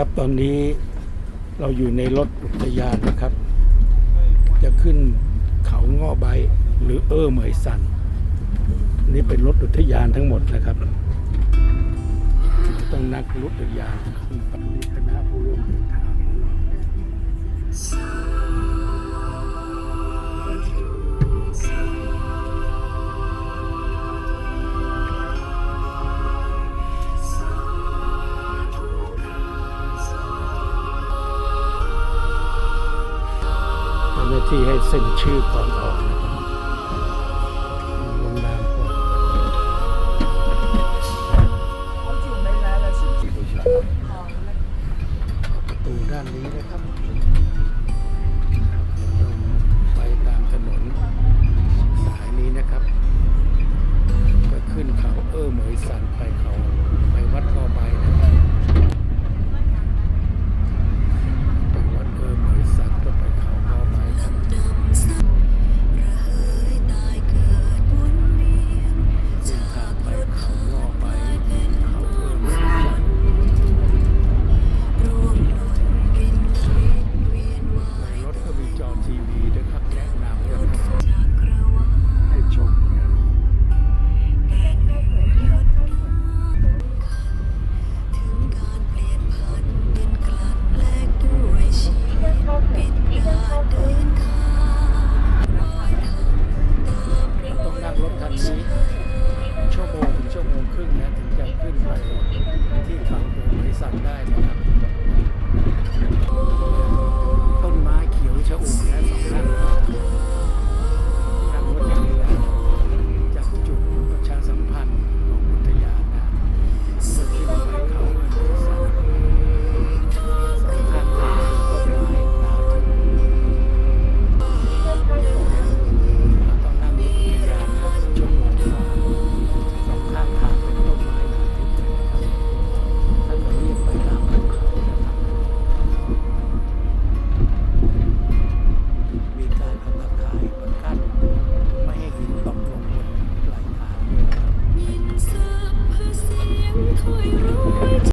ครับตอนนี้เราอยู่ในรถอุทยานนะครับ จะขึ้นเขาง้อใบหรือเออเหมยสัน นี่เป็นรถอุทยานทั้งหมดนะครับ ต้องนักรถอุทยานขึ้นไปนี่คณะผู้ร่วมเดินทาง ที่ให้เซ็นชื่อก่อนออกนะครับลงนามก่อนประตูด้านนี้นะครับไปตามถนนสายนี้นะครับ ก็ขึ้นเขาเออเหมยสันไปเขาไปวัดกอใบ 이루어 지.